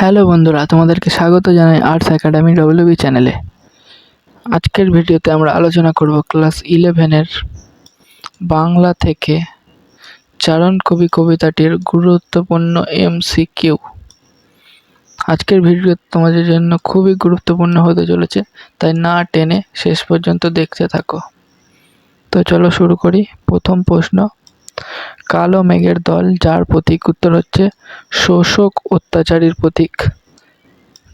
Hello বন্ধুরা, তোমাদেরকে স্বাগত জানাই আর্টস একাডেমি ডব্লিউবি চ্যানেলে আজকের ভিডিওতে আমরা আলোচনা করব ক্লাস ইলেভেনের বাংলা থেকে চারণ কবি কবিতাটির গুরুত্বপূর্ণ এমসিকিউ আজকের ভিডিও তোমাদের জন্য খুবই গুরুত্বপূর্ণ হতে চলেছে, তাই না টেনে শেষ পর্যন্ত দেখতে থাকো। তো চলো শুরু করি, প্রথম প্রশ্ন। কালো মেঘের দল, যার প্রতীক উত্তর হচ্ছে শোষক অত্যাচারীর প্রতীক।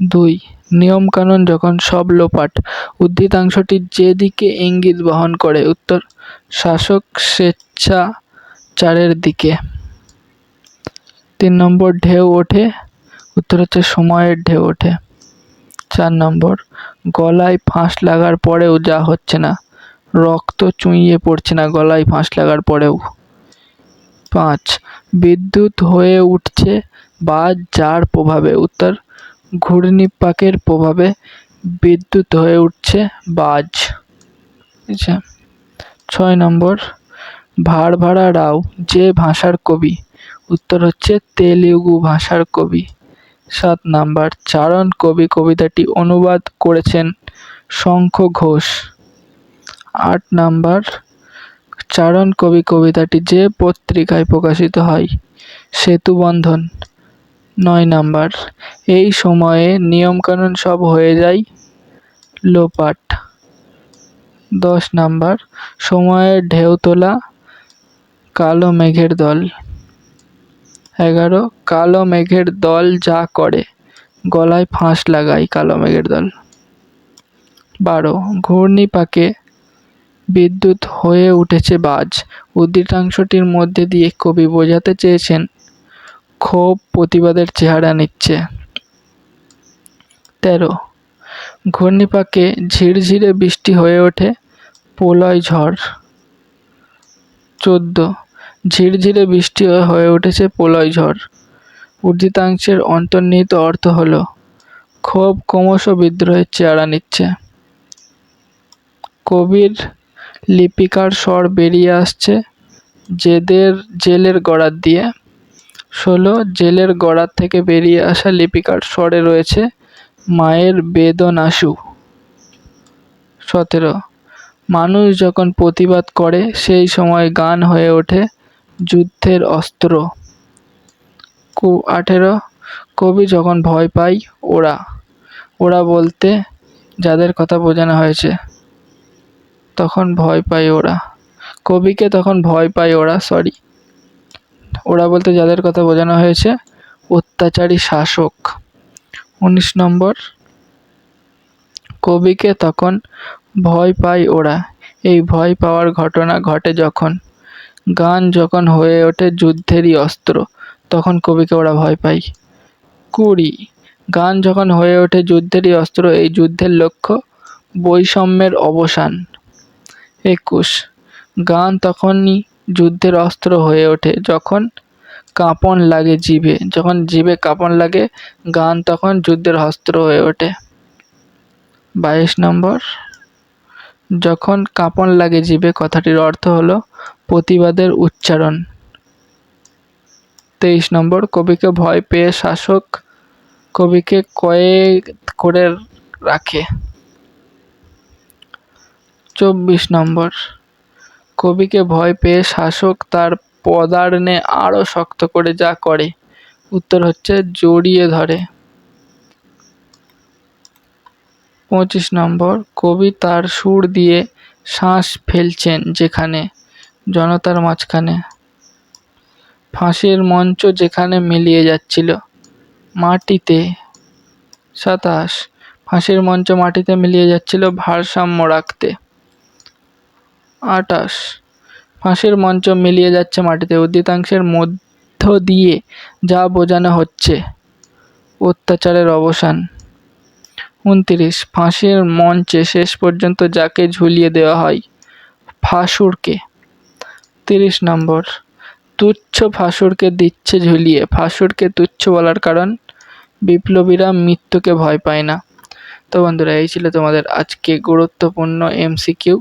দুই, নিয়মকানুন যখন সব লোপাট, উদ্ধৃতাংশটি যেদিকে ইঙ্গিত বহন করে, উত্তর শাসক স্বেচ্ছাচারের দিকে। তিন নম্বর, ঢেউ ওঠে, উত্তর হচ্ছে সময়ের ঢেউ ওঠে। চার নম্বর, গলায় ফাঁস লাগার পরেও যা হচ্ছে না, রক্ত চুঁইয়ে পড়ছে না, গলায় ফাঁস লাগার পরেও। পাঁচ। বিদ্যুৎ হয়ে উঠছে বাজ যার প্রভাবে, উত্তর, ঘূর্ণিপাকের প্রভাবে বিদ্যুৎ হয়ে উঠছে বাজ। আচ্ছা ছয় নম্বর ভাড়া রাও, যে ভাষার কবি। উত্তর হচ্ছে তেলুগু ভাষার কবি। সাত নাম্বার, চারণ কবি কবিতাটি অনুবাদ করেছেন শঙ্খ ঘোষ। আট নাম্বার চারণ কবি কবিতাটি যে পত্রিকায় প্রকাশিত হয়, সেতুবন্ধন। নয় নাম্বার, এই সময়ে নিয়মকানুন সব হয়ে যায়? লোপাট। দশ নাম্বার সময়ের ঢেউ তোলা, কালো মেঘের দল। এগারো, কালো মেঘের দল যা করে, গলায় ফাঁস লাগায় কালো মেঘের দল। বারো, ঘূর্ণিপাকে বিদ্যুৎ হয়ে উঠেছে বাজ। উদ্ধৃতাংশটির মধ্যে দিয়ে কবি বোঝাতে চেয়েছেন, ক্ষোভ প্রতিবাদের চেহারা নিচ্ছে। তেরো। ঘূর্ণিপাকে ঝিরঝিরে বৃষ্টি হয়ে ওঠে প্রলয় ঝড়। চোদ্দ। ঝিরঝিরে বৃষ্টি হয়ে উঠেছে প্রলয় ঝড়। উদ্ধৃতাংশের অন্তর্নিহিত অর্থ হল, ক্ষোভ ক্রমশ বিদ্রোহের চেহারা নিচ্ছে। কবির লিপিকার স্বর বেরিয়ে আসছে জেদের, জেলের গড়ার দিয়ে। ষোলো, জেলের গড়ার থেকে বেরিয়ে আসা লিপিকার স্বরে রয়েছে মায়ের বেদনাশু সতেরো, মানুষ যখন প্রতিবাদ করে, সেই সময় গান হয়ে ওঠে যুদ্ধের অস্ত্র। কু, আঠেরো, কবি যখন ভয় পায় ওরা ওরা বলতে, যাদের কথা বোঝানো হয়েছে তখন ভয় পায় ওরা। কবিকে তখন ভয় পায় ওরা সরি ওরা বলতে যাদের কথা বোঝানো হয়েছে, অত্যাচারী শাসক। উনিশ নম্বর। কবিকে তখন ভয় পায় ওরা। এই ভয় পাওয়ার ঘটনা ঘটে যখন। গান যখন হয়ে ওঠে যুদ্ধেরই অস্ত্র, তখন কবিকে ওরা ভয় পায়। কুড়ি। গান যখন হয়ে ওঠে যুদ্ধেরই অস্ত্র, এই যুদ্ধের লক্ষ্য বৈষম্যের অবসান। একুশ। গান তখনই যুদ্ধের অস্ত্র হয়ে ওঠে, যখন কাঁপন লাগে জিভে, যখন জিভে কাঁপন লাগে, গান তখন যুদ্ধের অস্ত্র হয়ে ওঠে। বাইশ নম্বর। যখন কাঁপন লাগে জিভে, কথাটির অর্থ হলো প্রতিবাদের উচ্চারণ। তেইশ নম্বর। কবিকে ভয় পেয়ে শাসক কবিকে কয়েদ করে রাখে। চব্বিশ নম্বর। কবিকে ভয় পেয়ে শাসক তার পদার্ণে আরও শক্ত করে যা করে। উত্তর হচ্ছে, জড়িয়ে ধরে। পঁচিশ নম্বর, কবি তার সুর দিয়ে শ্বাস ফেলছেন যেখানে, জনতার মাঝখানে। ফাঁসির মঞ্চ যেখানে মিলিয়ে যাচ্ছিল, মাটিতে। সাতাশ, ফাঁসির মঞ্চ মাটিতে মিলিয়ে যাচ্ছিল ভারসাম্য রাখতে। আটাশ। ফাঁসির মঞ্চ মিলিয়ে যাচ্ছে মাটিতে। উদ্ধৃতাংশের মধ্য দিয়ে যা বোঝানো হচ্ছে অত্যাচারের অবসান। উনত্রিশ। ফাঁসির মঞ্চে শেষ পর্যন্ত যাকে ঝুলিয়ে দেওয়া হয়? ফাঁসুরকে। তিরিশ নম্বর। তুচ্ছ ফাঁসুরকে দিচ্ছে ঝুলিয়ে। ফাঁসুরকে তুচ্ছ বলার কারণ, বিপ্লবীরা মৃত্যুকে ভয় পায় না। তো বন্ধুরা, এই ছিল তোমাদের আজকে গুরুত্বপূর্ণ এমসিকিউ